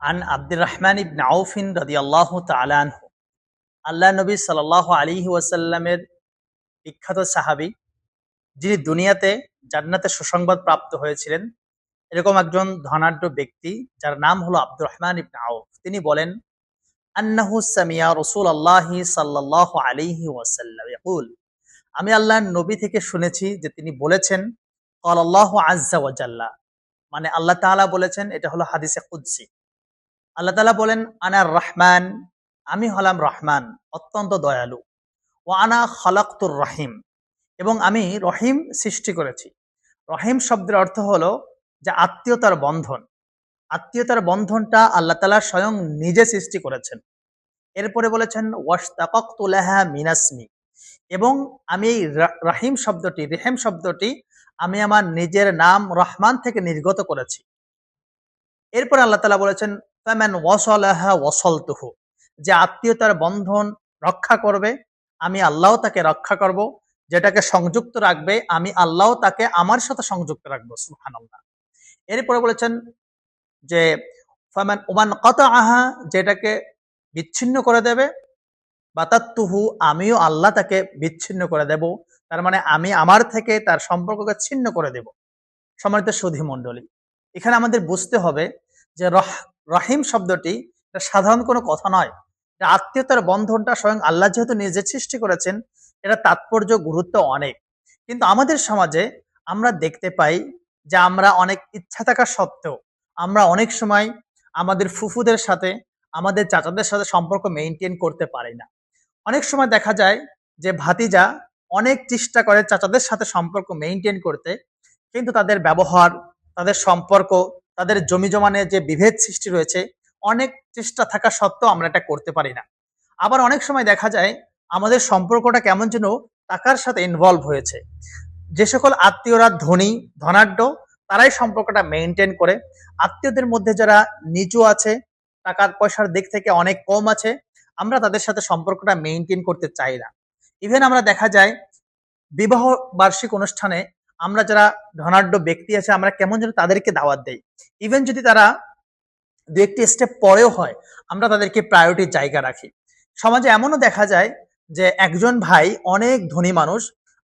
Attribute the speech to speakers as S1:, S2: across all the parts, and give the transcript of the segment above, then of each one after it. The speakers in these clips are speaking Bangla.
S1: আন আব্দুর রহমান ইবনে আউফিন রাদিয়াল্লাহু তাআলা আনহু। আল্লাহ নবী সাল্লাল্লাহু আলাইহি ওয়াসাল্লামের বিখ্যাত সাহাবী, যিনি দুনিয়াতে জান্নাতে সুসংবাদ প্রাপ্ত হয়েছিলেন, এরকম একজন ধনাঢ্য ব্যক্তি যার নাম হলো আব্দুর রহমান ইবনে আউফ। তিনি বলেন, আন্নাহু সামিয়া রাসূলুল্লাহি সাল্লাল্লাহু আলাইহি ওয়াসাল্লাম। ইয়াকুল, আমি আল্লাহর নবী থেকে শুনেছি যে তিনি বলেছেন ক্বাল আল্লাহু আজ্জা ওয়া জাল্লা। মানে আল্লাহ তাআলা বলেছেন, এটা হলো হাদিসে কুদসি। আল্লাহ তাআলা বলেন আনার রহমান, আমি হলাম রহমান, অত্যন্ত দয়ালু। ও আনা খলাক্তুর রহিম, এবং আমি রহিম সৃষ্টি করেছি। রহিম শব্দের অর্থ হলো যে আত্মীয়তার বন্ধন। আত্মীয়তার বন্ধনটা আল্লাহ তাআলা স্বয়ং নিজে সৃষ্টি করেছেন। এরপরে বলেছেন ওয়াস্তাকাক্তুলাহা মিনাসমি এবং আমি এই রাহিম শব্দটি, রেহেম শব্দটি আমি আমার নিজের নাম রহমান থেকে নির্গত করেছি। এরপর আল্লাহ তালা বলেছেন যে আত্মীয়তার বন্ধন রক্ষা করবে, আমি আল্লাহ তাকে রক্ষা করব, যেটাকে সংযুক্ত রাখবে, আমি আল্লাহ তাকে আমার সাথে সংযুক্ত রাখব, সুবহানাল্লাহ। এরপরে বলেছেন যে ফামান ওমান কত আহা যেটাকে বিচ্ছিন্ন করে দেবে, বাতাত্তুহু, আমিও আল্লাহ তাকে বিচ্ছিন্ন করে দেব, তার মানে আমি আমার থেকে তার সম্পর্ককে ছিন্ন করে দেব। সম্মানিত সুধী মণ্ডলী, এখানে আমাদের বুঝতে হবে যে রহ রহিম শব্দটি সাধারণ কোনো কথা নয়। আত্মীয়তার বন্ধনটা স্বয়ং আল্লাহ যেহেতু নিজে সৃষ্টি করেছেন, এটা তাৎপর্য, গুরুত্ব অনেক। কিন্তু আমাদের সমাজে আমরা দেখতে পাই যে আমরা অনেক ইচ্ছা থাকা সত্ত্বেও আমরা অনেক সময় আমাদের ফুফুদের সাথে, আমাদের চাচাদের সাথে সম্পর্ক মেনটেন করতে পারি না। অনেক সময় দেখা যায় যে ভাতিজা অনেক চেষ্টা করে চাচাদের সাথে সম্পর্ক মেনটেন করতে, কিন্তু তাদের ব্যবহার, তাদের সম্পর্ক তাদের জমি জমানে যে বিভেদ সৃষ্টি রয়েছে, অনেক চেষ্টা থাকা সত্ত্বেও আমরা এটা করতে পারি না। আবার অনেক সময় দেখা যায়, আমাদের সম্পর্কটা কেমন যেন টাকার সাথে ইনভলভ হয়েছে। যে সকল আত্মীয়রা ধনী, ধনাঢ্য, তারাই সম্পর্কটা মেনটেন করে। আত্মীয়দের মধ্যে যারা নিচু আছে, টাকার পয়সার দিক থেকে অনেক কম আছে, আমরা তাদের সাথে সম্পর্কটা মেনটেন করতে চাই না। ইভেন আমরা দেখা যায় বিবাহ বার্ষিক অনুষ্ঠানে আমরা যারা ধনাঢ্য ব্যক্তি আছে, আমরা কেমন যেন তাদেরকে দাওয়াত দেই। ইভেন যদি তারা দু একটি স্টেপ পরেও হয়, আমরা তাদেরকে প্রায়োরিটির জায়গা রাখি। সমাজে এমনও দেখা যায় যে একজন ভাই অনেক ধনী মানুষ,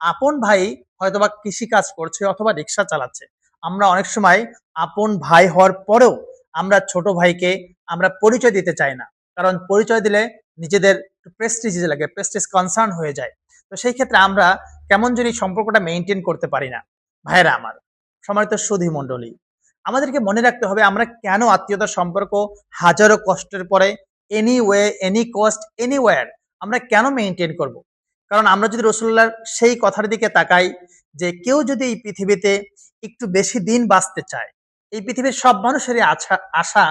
S1: আপন ভাই হয়তোবা কৃষি কাজ করছে অথবা রিক্সা চালাচ্ছে। আমরা অনেক সময় আপন ভাই হওয়ার পরেও আমরা ছোট ভাইকে আমরা পরিচয় দিতে চাই না। কারণ পরিচয় দিলে নিজেদের প্রেস্টিজ লাগে প্রেস্টিজ কনসার্ন হয়ে যায়। তো সেই ক্ষেত্রে আমরা কেমন যদি সম্পর্কটা মেনটেন করতে পারি না। ভাইরা আমার, সম্মানিত সুধী মণ্ডলী আমাদেরকে মনে রাখতে হবে আমরা কেন আত্মীয়তার সম্পর্ক হাজারো কষ্টের পরে any way any cost anywhere আমরা কেন মেনটেন করব? কারণ আমরা যদি রসুল্লাহর সেই কথার দিকে তাকাই যে কেউ যদি এই পৃথিবীতে একটু বেশি দিন বাঁচতে চায়, এই পৃথিবীর সব মানুষেরই আশা আশা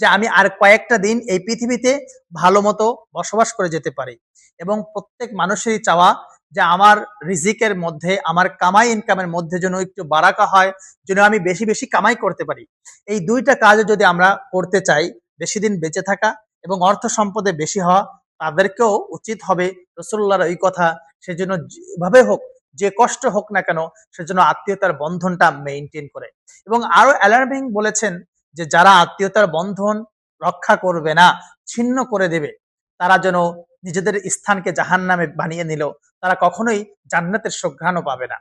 S1: যে আমি আর কয়েকটা দিন এই পৃথিবীতে ভালো মতো বসবাস করে যেতে পারি এবং প্রত্যেক মানুষেরই চাওয়া যে আমার রিজিকের মধ্যে, আমার কামাই ইনকামের মধ্যে যেন একটু বারাকা হয়, যেন আমি বেশি বেশি কামাই করতে পারি। এই দুইটা কাজ যদি আমরা করতে চাই, বেশি দিন বেঁচে থাকা এবং অর্থ সম্পদে বেশি হওয়া, তাদেরকেও উচিত হবে রসুল্লাহর ওই কথা। সেজন্য যেভাবে হোক, যে কষ্ট হোক না কেন, সেজন্য আত্মীয়তার বন্ধনটা মেনটেন করে। এবং আরও অ্যালার্মিং বলেছেন যে, যারা আত্মীয়তার বন্ধন রক্ষা করবে না, ছিন্ন করে দেবে। তারা যেন নিজেদের স্থানকে জাহান নামে বানিয়ে নিল। তারা কখনোই জান্নাতের সুঘ্রাণও পাবে না।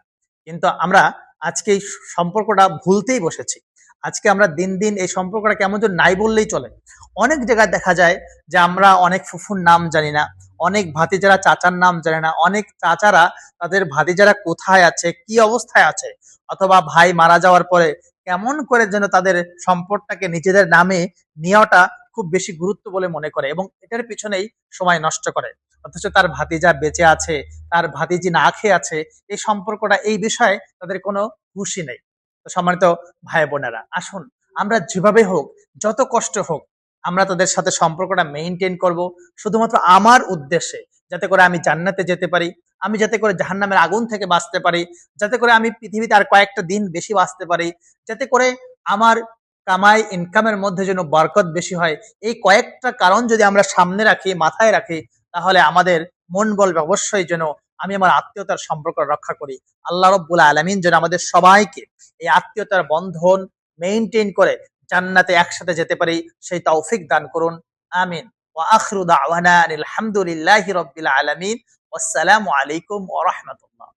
S1: কিন্তু আমরা আজকে এই সম্পর্কটা ভুলতেই বসেছি। আজকে আমরা দিন দিন এই সম্পর্কটা কেমন যেন নাই বললেই চলে। অনেক জায়গায় দেখা যায় যে আমরা অনেক ফুফুর নাম জানি না, অনেক ভাতিজারা চাচার নাম জানে না, অনেক চাচারা তাদের ভাতিজারা কোথায় আছে, কি অবস্থায় আছে, অথবা ভাই মারা যাওয়ার পরে কেমন করে যেন তাদের সম্পদটাকে নিজেদের নামে নেওয়াটা খুব বেশি গুরুত্ব বলে মনে করে এবং এটার পিছনেই সময় নষ্ট করে। অথচ তার ভাতিজা বেঁচে আছে, তার ভাতিজি না খেয়ে আছে, এই সম্পর্কটা, এই বিষয়ে তাদের কোনো হুশই নেই। সম্মানিত ভাই বোনেরা, আসুন, আমরা যেভাবে হোক, যত কষ্ট হোক, আমরা তাদের সাথে সম্পর্কটা মেনটেন করব, শুধুমাত্র আমার উদ্দেশ্যে, যাতে করে আমি জান্নাতে যেতে পারি, আমি যাতে করে জাহান্নামের আগুন থেকে বাঁচতে পারি, যাতে করে আমি পৃথিবীতে আর কয়েকটা দিন বেশি বাঁচতে পারি, যাতে করে আমার কামাই ইনকামের মধ্যে যেন বরকত বেশি হয়, এই কয়েকটা কারণ যদি আমরা সামনে রাখি, মাথায় রাখি, তাহলে আমাদের মন বলবে অবশ্যই যেন আমি আমার আত্মীয়তার সম্পর্ক রক্ষা করি। আল্লাহ রব্বুল আলমিন যেন আমাদের সবাইকে এই আত্মীয়তার বন্ধন মেনটেন করে জান্নাতে একসাথে যেতে পারি, সেই তৌফিক দান করুন। আমিন। ওয়া আখরু দাওয়ানা আলহামদুলিল্লাহি রাব্বিল আলামিন। ওয়াসসালামু আলাইকুম ওয়া রাহমাতুল্লাহ।